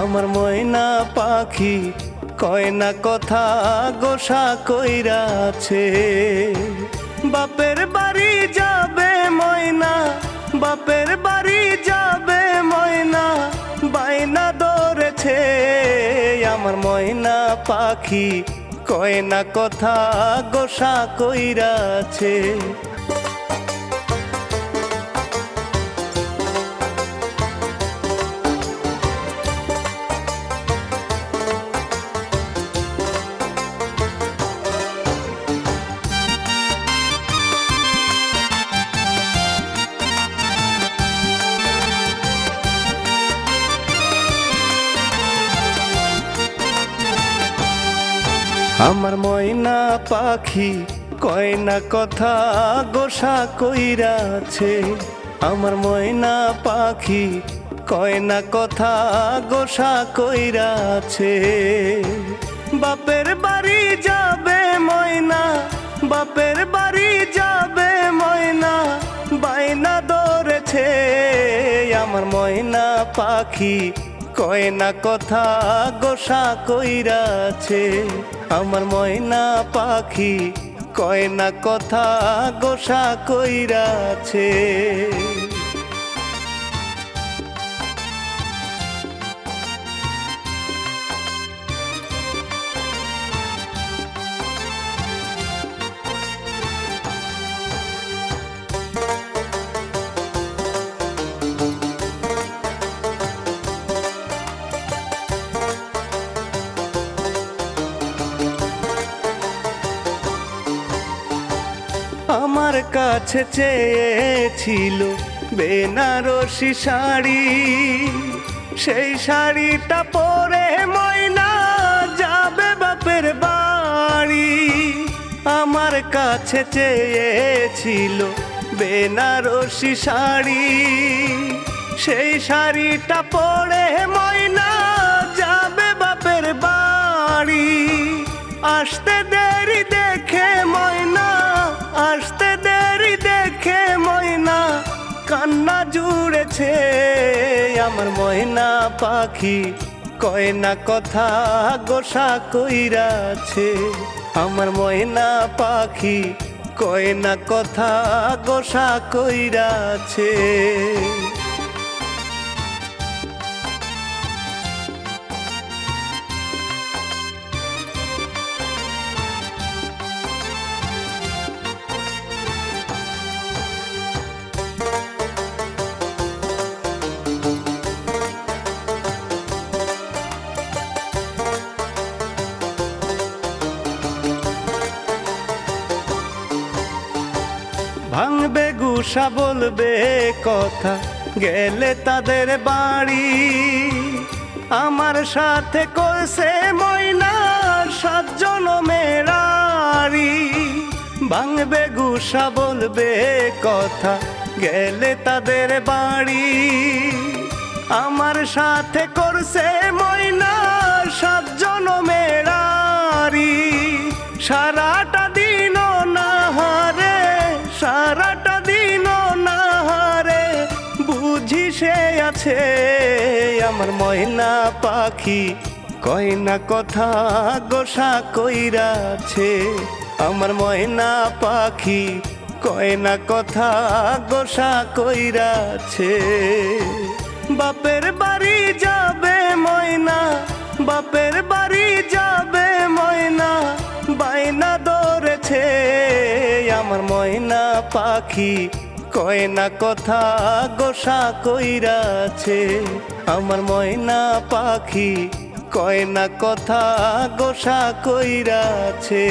আমার ময়না পাখি কয় না কথা গোসা কইরাছে। বাপের বাড়ি যাবে ময়না, বাপের বাড়ি যাবে ময়না বাইনা দৌড়েছে আমার ময়না পাখি কয় না কথা গোসা কইরাছে। আমার ময়না পাখি কয় না কথা গোসা কইরাছে। আমার ময়না পাখি কয় না কথা গোসা কইরাছে। বাপের বাড়ি যাবে ময়না, বাপের বাড়ি যাবে ময়না বাইনা দৌড়েছে আমার ময়না পাখি কয় না কথা গোসা কইরাছে। আমার ময়না পাখি কয় না কথা গোসা কইরাছে। আমার কাছে চেয়েছিল বেনারসি শাড়ি। সেই শাড়িটা পরে ময়না যাবে বাপের বাড়ি। আমার কাছে চেয়েছিল বেনারসি শাড়ি। সেই শাড়িটা পরে ময়না যাবে বাপের বাড়ি। আসতে দেরি দেখে ময়না জুড়েছে আমার ময়না পাখি, কয় না কথা গোসা কইরাছে। আমার ময়না পাখি, কয় না কথা গোসা কইরাছে। গুসা বলবে কথা, গেলে তাদের বাড়ি। আমার সাথে করছে ময়না সাতজন মেরারি ভাঙবে গুসা বলবে কথা, গেলে তাদের বাড়ি। আমার সাথে করছে ময়না সাতজন মেরারি সারাটা বুঝি সে আছে আমার ময়না পাখি। কয় না কথা গোসা কইরাছে আমার ময়না পাখি। কয় না কথা গোসা কইরাছে। বাপের বাড়ি যাবে ময়না, বাপের বাড়ি যাবে ময়না। বাইনা দৌড়েছে আমার ময়না পাখি। কয় না কথা গোসা কইরাছে। আমার ময়না পাখি কয় না কথা গোসা কইরাছে।